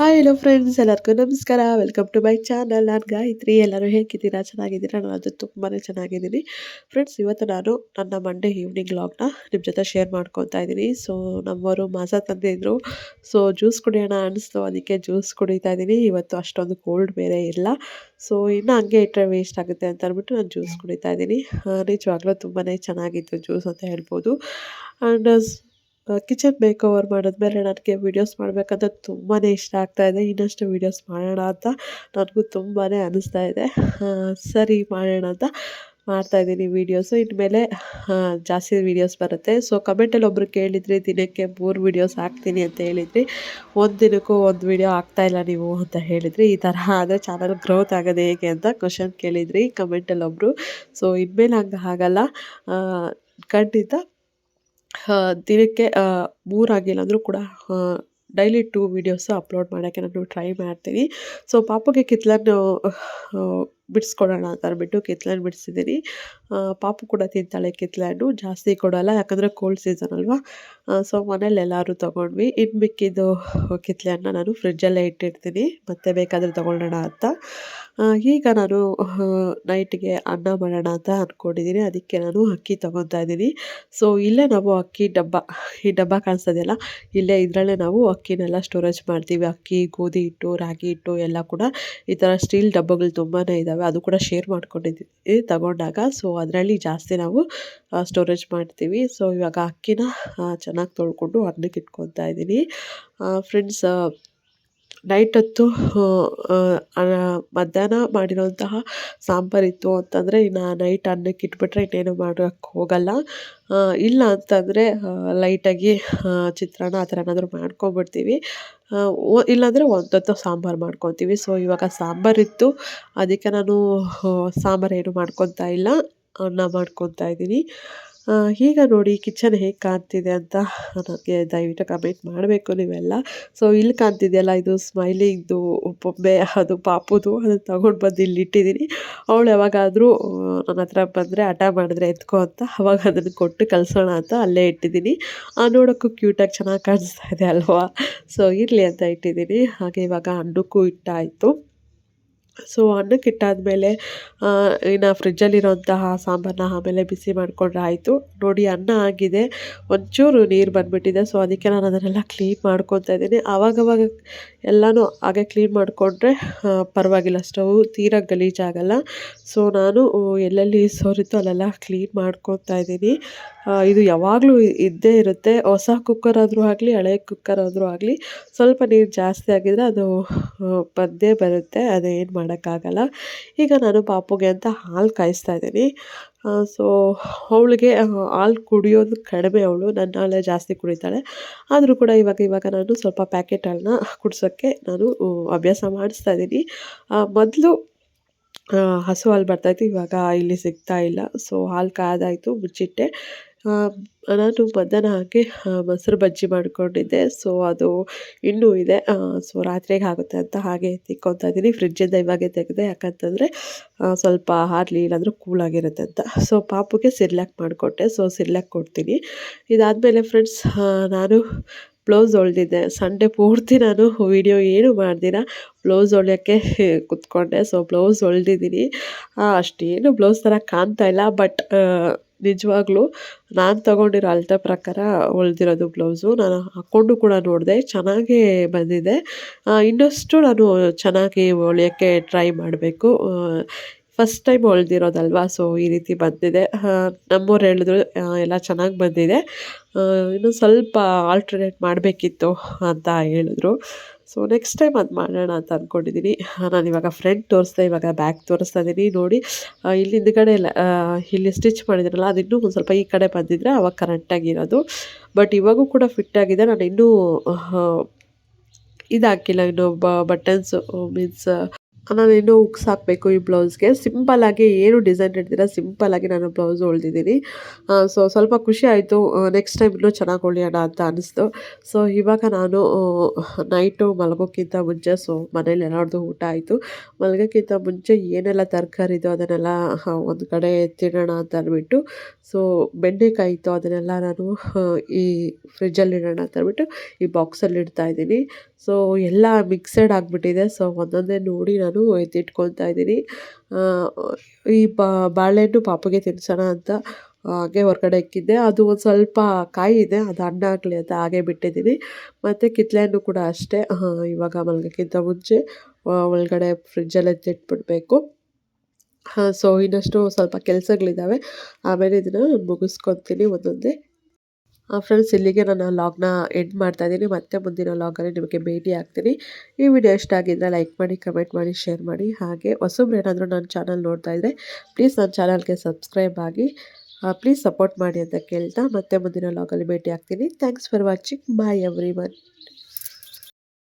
Hello friends ಎಲ್ಲರಿಗೂ ನಮಸ್ಕಾರ. Welcome to my channel ನಾನು ಗಾಯತ್ರಿ. ಎಲ್ಲರೂ ಹೇಗಿದ್ದೀರಾ? ಚೆನ್ನಾಗಿದ್ದೀರಾ? ನಾನು ಅದು ತುಂಬಾ ಚೆನ್ನಾಗಿದ್ದೀನಿ. ಫ್ರೆಂಡ್ಸ್ ಇವತ್ತು ನಾನು ನನ್ನ ಮಂಡೇ ಈವ್ನಿಂಗ್ ಲಾಗ್ನ ನಿಮ್ಮ ಜೊತೆ ಶೇರ್ ಮಾಡ್ಕೊತಾ ಇದ್ದೀನಿ. ಸೊ ನಮ್ಮವರು ಮಾಸ ತಂದಿದ್ರು. ಸೊ ಜ್ಯೂಸ್ ಕುಡಿಯೋಣ ಅನಿಸ್ತು. ಅದಕ್ಕೆ ಜ್ಯೂಸ್ ಕುಡಿತಾ ಇದ್ದೀನಿ. ಇವತ್ತು ಅಷ್ಟೊಂದು ಕೋಲ್ಡ್ ಬೇರೆ ಇಲ್ಲ. ಸೊ ಇನ್ನು ಹಂಗೆ ಇಟ್ಟರೆ ವೇಸ್ಟ್ ಆಗುತ್ತೆ ಅಂತ ಅಂದ್ಬಿಟ್ಟು ನಾನು ಜ್ಯೂಸ್ ಕುಡಿತಾ ಇದ್ದೀನಿ. ನಿಜವಾಗ್ಲೂ ತುಂಬಾ ಚೆನ್ನಾಗಿತ್ತು ಜ್ಯೂಸ್ ಅಂತ ಹೇಳ್ಬೋದು. ಆ್ಯಂಡ್ ಕಿಚನ್ ಮೇಕ್ ಓವರ್ ಮಾಡಿದ್ಮೇಲೆ ನನಗೆ ವೀಡಿಯೋಸ್ ಮಾಡಬೇಕಂತ ತುಂಬಾ ಇಷ್ಟ ಆಗ್ತಾ ಇದೆ. ಇನ್ನಷ್ಟು ವೀಡಿಯೋಸ್ ಮಾಡೋಣ ಅಂತ ನನಗೂ ತುಂಬಾ ಅನ್ನಿಸ್ತಾ ಇದೆ. ಸರಿ ಮಾಡೋಣ ಅಂತ ಮಾಡ್ತಾಯಿದ್ದೀನಿ ವೀಡಿಯೋಸು ಇನ್ಮೇಲೆ ಜಾಸ್ತಿ ವೀಡಿಯೋಸ್ ಬರುತ್ತೆ. ಸೊ ಕಮೆಂಟಲ್ಲಿ ಒಬ್ಬರು ಕೇಳಿದ್ರಿ ದಿನಕ್ಕೆ ಮೂರು ವೀಡಿಯೋಸ್ ಹಾಕ್ತೀನಿ ಅಂತ ಹೇಳಿದ್ರಿ, ಒಂದು ದಿನಕ್ಕೂ ಒಂದು ವೀಡಿಯೋ ಇಲ್ಲ ನೀವು ಅಂತ ಹೇಳಿದ್ರಿ, ಈ ಥರ ಆದರೆ ಚಾನಲ್ ಗ್ರೋತ್ ಆಗೋದು ಹೇಗೆ ಅಂತ ಕ್ವಶನ್ ಕೇಳಿದ್ರಿ ಕಮೆಂಟಲ್ಲಿ ಒಬ್ಬರು ಸೊ ಇನ್ಮೇಲೆ ಹಂಗೆ ಆಗಲ್ಲ. ಖಂಡಿತ ದಿನಕ್ಕೆ ಮೂರಾಗಿಲ್ಲ ಅಂದರೂ ಕೂಡ ಡೈಲಿ ಟೂ ವೀಡಿಯೋಸು ಅಪ್ಲೋಡ್ ಮಾಡೋಕ್ಕೆ ನಾನು ಟ್ರೈ ಮಾಡ್ತೀನಿ. ಸೊ, ಪಾಪುಗೆ ಕಿತ್ಲನ್ನು ಬಿಡಿಸ್ಕೊಡೋಣ ಅಂತ ಅಂದ್ಬಿಟ್ಟು ಕಿತ್ಲೆಹಣ್ಣು ಬಿಡಿಸಿದ್ದೀನಿ ಪಾಪು ಕೂಡ ತಿಂತಾಳೆ ಕಿತ್ಲೆಹಣ್ಣು ಜಾಸ್ತಿ ಕೊಡೋಲ್ಲ, ಯಾಕಂದರೆ ಕೋಲ್ಡ್ ಸೀಸನ್ ಅಲ್ವಾ? ಸೊ ಮನೇಲಿ ಎಲ್ಲರೂ ತೊಗೊಂಡ್ವಿ. ಇನ್ನು ಮಿಕ್ಕಿದ್ದು ಕಿತ್ಲೆಹಣ್ಣು ನಾನು ಫ್ರಿಜ್ಜಲ್ಲೇ ಇಟ್ಟಿರ್ತೀನಿ. ಮತ್ತೆ ಬೇಕಾದರೆ ತೊಗೊಳ್ಳೋಣ ಅಂತ. ಈಗ ನಾನು ನೈಟ್ಗೆ ಅನ್ನ ಮಾಡೋಣ ಅಂತ ಅಂದ್ಕೊಂಡಿದ್ದೀನಿ ಅದಕ್ಕೆ ನಾನು ಅಕ್ಕಿ ತೊಗೊತಾ ಇದ್ದೀನಿ. ಸೊ ಇಲ್ಲೇ ನಾವು ಅಕ್ಕಿ ಡಬ್ಬ, ಈ ಡಬ್ಬ ಕಾಣಿಸ್ತದೆಯಲ್ಲ ಇಲ್ಲೇ ಇದರಲ್ಲೇ ನಾವು ಅಕ್ಕಿನೆಲ್ಲ ಸ್ಟೋರೇಜ್ ಮಾಡ್ತೀವಿ. ಅಕ್ಕಿ, ಗೋಧಿ ಹಿಟ್ಟು, ರಾಗಿ ಹಿಟ್ಟು ಎಲ್ಲ ಕೂಡ ಈ ಥರ ಸ್ಟೀಲ್ ಡಬ್ಬಗಳು ತುಂಬಾ ಇದ್ದಾವೆ ಅದು ಕೂಡ ಶೇರ್ ಮಾಡ್ಕೊಂಡಿದ್ದೀವಿ ತಗೊಂಡಾಗ. ಸೊ ಅದರಲ್ಲಿ ಜಾಸ್ತಿ ನಾವು ಸ್ಟೋರೇಜ್ ಮಾಡ್ತೀವಿ. ಸೊ ಇವಾಗ ಅಕ್ಕಿನ ಚೆನ್ನಾಗಿ ತೊಳ್ಕೊಂಡು ಇಟ್ಕೊತಾ ಇದ್ದೀನಿ ಫ್ರೆಂಡ್ಸ್ ನೈಟ್ ಹೊತ್ತು ಮಧ್ಯಾಹ್ನ ಮಾಡಿರೋಂತಹ ಸಾಂಬಾರಿತ್ತು ಅಂತಂದರೆ ಇನ್ನು ನೈಟ್ ಅನ್ನಕ್ಕೆ ಇಟ್ಬಿಟ್ರೆ ಇನ್ನೇನು ಮಾಡೋಕ್ಕೆ ಹೋಗಲ್ಲ. ಇಲ್ಲ ಅಂತಂದರೆ ಲೈಟಾಗಿ ಚಿತ್ರಾನ್ನ ಆ ಥರ ಏನಾದರೂ ಮಾಡ್ಕೊಂಬಿಡ್ತೀವಿ. ಇಲ್ಲಾಂದರೆ ಒಂದೊತ್ತು ಸಾಂಬಾರು ಮಾಡ್ಕೊತೀವಿ. ಸೊ ಇವಾಗ ಸಾಂಬಾರಿತ್ತು ಅದಕ್ಕೆ ನಾನು ಸಾಂಬಾರು ಏನು ಮಾಡ್ಕೊತಾ ಇಲ್ಲ. ಅನ್ನ ಮಾಡ್ಕೊತಾ ಇದ್ದೀನಿ. ಈಗ ನೋಡಿ ಕಿಚನ್ ಹೇಗೆ ಕಾಣ್ತಿದೆ ಅಂತ ನನಗೆ ದಯವಿಟ್ಟು ಕಮೆಂಟ್ ಮಾಡಬೇಕು ನೀವೆಲ್ಲ. ಸೊ ಇಲ್ಲಿ ಕಾಣ್ತಿದೆಯಲ್ಲ, ಇದು ಸ್ಮೈಲಿಂಗ್ದು ಬೊಂಬೆ ಅದು ಪಾಪುದು, ಅದನ್ನು ತಗೊಂಡು ಬಂದು ಇಲ್ಲಿ ಇಟ್ಟಿದ್ದೀನಿ ಅವಳು ಯಾವಾಗಾದರೂ ನನ್ನ ಹತ್ರ ಬಂದರೆ ಹಠ ಮಾಡಿದ್ರೆ ಎತ್ಕೊ ಅಂತ, ಅವಾಗ ಅದನ್ನು ಕೊಟ್ಟು ಕಲಿಸೋಣ ಅಂತ ಅಲ್ಲೇ ಇಟ್ಟಿದ್ದೀನಿ ನೋಡೋಕ್ಕೂ ಕ್ಯೂಟಾಗಿ ಚೆನ್ನಾಗಿ ಕಾಣಿಸ್ತಾ ಇದೆ ಅಲ್ವಾ? ಸೊ ಇರಲಿ ಅಂತ ಇಟ್ಟಿದ್ದೀನಿ ಹಾಗೆ ಇವಾಗ ಅಂಡಕ್ಕೂ ಇಟ್ಟಾಯಿತು. ಸೊ ಅನ್ನಕ್ಕೆ ಇಟ್ಟಾದಮೇಲೆ ಇನ್ನು ಫ್ರಿಜ್ಜಲ್ಲಿರೋಂತಹ ಸಾಂಬಾರನ್ನ ಆಮೇಲೆ ಬಿಸಿ ಮಾಡಿಕೊಂಡ್ರೆ ಆಯಿತು. ನೋಡಿ, ಅನ್ನ ಆಗಿದೆ. ಒಂಚೂರು ನೀರು ಬಂದುಬಿಟ್ಟಿದೆ. ಸೊ ಅದಕ್ಕೆ ನಾನು ಅದನ್ನೆಲ್ಲ ಕ್ಲೀನ್ ಮಾಡ್ಕೊತಾ ಇದ್ದೀನಿ. ಆವಾಗವಾಗ ಎಲ್ಲನೂ ಹಾಗೆ ಕ್ಲೀನ್ ಮಾಡಿಕೊಂಡ್ರೆ ಪರವಾಗಿಲ್ಲ. ಸ್ಟವ್ ತೀರಾ ಗಲೀಜಾಗಲ್ಲ ಸೊ ನಾನು ಎಲ್ಲೆಲ್ಲಿ ಸೋರಿತೋ ಅಲ್ಲೆಲ್ಲ ಕ್ಲೀನ್ ಮಾಡ್ಕೊತಾ ಇದ್ದೀನಿ. ಇದು ಯಾವಾಗಲೂ ಇದ್ದೇ ಇರುತ್ತೆ. ಹೊಸ ಕುಕ್ಕರ್ ಆದರೂ ಆಗಲಿ, ಹಳೆ ಕುಕ್ಕರ್ ಆದರೂ ಆಗಲಿ, ಸ್ವಲ್ಪ ನೀರು ಜಾಸ್ತಿ ಆಗಿದ್ರೆ ಅದು ಬಂದೇ ಬರುತ್ತೆ. ಅದೇನು ಮಾಡೋಕ್ಕಾಗಲ್ಲ. ಈಗ ನಾನು ಪಾಪುಗೆ ಅಂತ ಹಾಲು ಕಾಯಿಸ್ತಾ ಇದ್ದೀನಿ. ಸೊ ಅವಳಿಗೆ ಹಾಲು ಕುಡಿಯೋದು ಕಡಿಮೆ. ಅವಳು ನನ್ನ ಹಾಲೇ ಜಾಸ್ತಿ ಕುಡಿತಾಳೆ. ಆದರೂ ಕೂಡ ಇವಾಗ ಇವಾಗ ನಾನು ಸ್ವಲ್ಪ ಪ್ಯಾಕೆಟ್ ಹಾಲನ್ನ ಕುಡಿಸೋಕ್ಕೆ ನಾನು ಅಭ್ಯಾಸ ಮಾಡಿಸ್ತಾ ಇದ್ದೀನಿ. ಮೊದಲು ಹಸು ಹಾಲು ಬರ್ತಾಯಿತ್ತು ಇವಾಗ ಇಲ್ಲಿ ಸಿಗ್ತಾ ಇಲ್ಲ. ಸೊ ಹಾಲು ಕಾದಾಯಿತು ಮುಚ್ಚಿಟ್ಟೆ. ನಾನು ಮಧ್ಯಾಹ್ನ ಹಾಗೆ ಮೊಸರು ಬಜ್ಜಿ ಮಾಡಿಕೊಂಡಿದ್ದೆ. ಸೊ ಅದು ಇನ್ನೂ ಇದೆ. ಸೊ ರಾತ್ರಿಗೆ ಆಗುತ್ತೆ ಅಂತ ಹಾಗೆ ತಿಕ್ಕೊತಾ ಇದ್ದೀನಿ. ಫ್ರಿಜ್ಜಿಂದ ಇವಾಗೆ ತೆಗೆದೆ, ಯಾಕಂತಂದರೆ ಸ್ವಲ್ಪ ಹಾರ್ಲಿ ಇಲ್ಲಾಂದ್ರೆ ಕೂಲಾಗಿರುತ್ತೆ ಅಂತ. ಸೊ ಪಾಪುಗೆ ಸಿರ್ಲಾಕ್ ಮಾಡಿಕೊಟ್ಟೆ. ಸೊ ಸಿರ್ಲಾಕ್ ಕೊಡ್ತೀನಿ. ಇದಾದಮೇಲೆ ಫ್ರೆಂಡ್ಸ್ ನಾನು ಬ್ಲೌಸ್ ಹೊಲ್ದಿದ್ದೆ. ಸಂಡೇ ಪೂರ್ತಿ ನಾನು ವೀಡಿಯೋ ಏನು ಮಾಡ್ದಿರ ಬ್ಲೌಸ್ ಹೊಲಿಯೋಕ್ಕೆ ಕುತ್ಕೊಂಡೆ. ಸೊ ಬ್ಲೌಸ್ ಹೊಲ್ದಿದ್ದೀನಿ. ಅಷ್ಟೇನು ಬ್ಲೌಸ್ ಥರ ಕಾಣ್ತಾ ಇಲ್ಲ ಬಟ್ ನಿಜವಾಗ್ಲೂ ನಾನು ತಗೊಂಡಿರೋ ಅಳತೆ ಪ್ರಕಾರ ಹೊಲ್ದಿರೋದು ಬ್ಲೌಸು. ನಾನು ಹಾಕ್ಕೊಂಡು ಕೂಡ ನೋಡಿದೆ, ಚೆನ್ನಾಗೇ ಬಂದಿದೆ. ಇನ್ನಷ್ಟು ನಾನು ಚೆನ್ನಾಗಿ ಹೊಲಿಯೋಕ್ಕೆ ಟ್ರೈ ಮಾಡಬೇಕು. ಫಸ್ಟ್ ಟೈಮ್ ಹೊಳ್ದಿರೋದಲ್ವಾ ಸೊ ಈ ರೀತಿ ಬಂದಿದೆ. ನಮ್ಮವ್ರು ಹೇಳಿದ್ರು ಎಲ್ಲ ಚೆನ್ನಾಗಿ ಬಂದಿದೆ. ಇನ್ನೂ ಸ್ವಲ್ಪ ಆಲ್ಟ್ರನೇಟ್ ಮಾಡಬೇಕಿತ್ತು ಅಂತ ಹೇಳಿದ್ರು. ಸೊ ನೆಕ್ಸ್ಟ್ ಟೈಮ್ ಅದು ಮಾಡೋಣ ಅಂತ ಅಂದ್ಕೊಂಡಿದ್ದೀನಿ ನಾನು ಇವಾಗ ಫ್ರಂಟ್ ತೋರಿಸ್ದೆ, ಇವಾಗ ಬ್ಯಾಕ್ ತೋರಿಸ್ತಾ ಇದ್ದೀನಿ ನೋಡಿ ಇಲ್ಲಿ ಹಿಂದ್ಗಡೆ ಇಲ್ಲ ಇಲ್ಲಿ ಸ್ಟಿಚ್ ಮಾಡಿದ್ರಲ್ಲ, ಅದು ಇನ್ನೂ ಒಂದು ಸ್ವಲ್ಪ ಈ ಕಡೆ ಬಂದಿದ್ದರೆ ಅವಾಗ ಕರೆಕ್ಟಾಗಿರೋದು ಬಟ್ ಇವಾಗೂ ಕೂಡ ಫಿಟ್ ಆಗಿದೆ. ನಾನು ಇನ್ನೂ ಇದಾಕಿಲ್ಲ. ಇನ್ನು ಬಟನ್ಸು ಮೀನ್ಸ್ ನಾನು ಇನ್ನೂ ಉಕ್ಸ್ ಹಾಕಬೇಕು ಈ ಬ್ಲೌಸ್ಗೆ. ಸಿಂಪಲ್ಲಾಗಿ ಏನು ಡಿಸೈನ್ ಸಿಂಪಲ್ ಸಿಂಪಲ್ಲಾಗಿ ನಾನು ಬ್ಲೌಸ್ ಹೊಲ್ದಿದ್ದೀನಿ. ಸೊ ಸ್ವಲ್ಪ ಖುಷಿ ಆಯಿತು. ನೆಕ್ಸ್ಟ್ ಟೈಮ್ ಇನ್ನೂ ಚೆನ್ನಾಗಿ ಹೊಲಿಯೋಣ ಅಂತ ಅನಿಸ್ತು. ಸೊ ಇವಾಗ ನಾನು ನೈಟು ಮಲಗೋಕ್ಕಿಂತ ಮುಂಚೆ ಸೊ ಮನೇಲಿ ಎಲ್ಲರದು ಊಟ ಆಯಿತು. ಮಲಗೋಕ್ಕಿಂತ ಮುಂಚೆ ಏನೆಲ್ಲ ತರಕಾರಿ ಇದೋ ಅದನ್ನೆಲ್ಲ ಒಂದು ಕಡೆ ತಿನ್ನೋಣ ಅಂತ ಅಂದ್ಬಿಟ್ಟು ಸೊ ಬೆಂಡೆಕಾಯಿ ಇತ್ತು ಅದನ್ನೆಲ್ಲ ನಾನು ಈ ಫ್ರಿಜ್ಜಲ್ಲಿ ಇಡೋಣ ಅಂತ ಅಂದ್ಬಿಟ್ಟು ಈ ಬಾಕ್ಸಲ್ಲಿ ಇಡ್ತಾ ಇದ್ದೀನಿ. ಸೊ ಎಲ್ಲ ಮಿಕ್ಸೆಡ್ ಆಗಿಬಿಟ್ಟಿದೆ ಸೊ ಒಂದೊಂದೇ ನೋಡಿ ನಾನು ಎತ್ತಿಟ್ಕೊತಾ ಇದ್ದೀನಿ. ಆ, ಈ ಬಾಳೆಹಣ್ಣು ಪಾಪಗೆ ತಿನ್ಸೋಣ ಅಂತ ಹಾಗೆ ಹೊರಗಡೆ ಇಕ್ಕಿದ್ದೆ. ಅದು ಒಂದು ಸ್ವಲ್ಪ ಕಾಯಿ ಇದೆ ಅದು ಹಣ್ಣು ಆಗಲಿ ಅಂತ ಹಾಗೆ ಬಿಟ್ಟಿದ್ದೀನಿ. ಮತ್ತು ಕಿತ್ತಲೆ ಹಣ್ಣು ಕೂಡ ಅಷ್ಟೇ. ಇವಾಗ ಮಲಗೋಕ್ಕಿಂತ ಮುಂಚೆ ಒಳಗಡೆ ಫ್ರಿಜ್ಜಲ್ಲಿ ಎತ್ತಿಟ್ಬಿಡಬೇಕು ಸೊ ಇನ್ನಷ್ಟು ಸ್ವಲ್ಪ ಕೆಲಸಗಳಿದ್ದಾವೆ ಆಮೇಲೆ ಇದನ್ನು ಮುಗಿಸ್ಕೊತೀನಿ ಒಂದೊಂದೇ. ಫ್ರೆಂಡ್ಸ್ ಇಲ್ಲಿಗೆ ನಾನು ಲಾಗ್ನ ಎಂಡ್ ಮಾಡ್ತಾ ಇದ್ದೀನಿ. ಮತ್ತೆ ಮುಂದಿನ ಲಾಗಲ್ಲಿ ನಿಮಗೆ ಭೇಟಿ ಆಗ್ತೀನಿ. ಈ ವಿಡಿಯೋ ಇಷ್ಟ ಆಗಿದ್ದರೆ ಲೈಕ್ ಮಾಡಿ ಕಮೆಂಟ್ ಮಾಡಿ ಶೇರ್ ಮಾಡಿ. ಹಾಗೆ ಹೊಸಬ್ರು ಏನಾದರೂ ನನ್ನ ಚಾನಲ್ ನೋಡ್ತಾ ಇದ್ದರೆ ಪ್ಲೀಸ್ ನನ್ನ ಚಾನಲ್ಗೆ ಸಬ್ಸ್ಕ್ರೈಬ್ ಆಗಿ ಪ್ಲೀಸ್ ಸಪೋರ್ಟ್ ಮಾಡಿ ಅಂತ ಕೇಳ್ತಾ ಮತ್ತೆ ಮುಂದಿನ ಲಾಗಲ್ಲಿ ಭೇಟಿ ಆಗ್ತೀನಿ. Thanks for watching bye every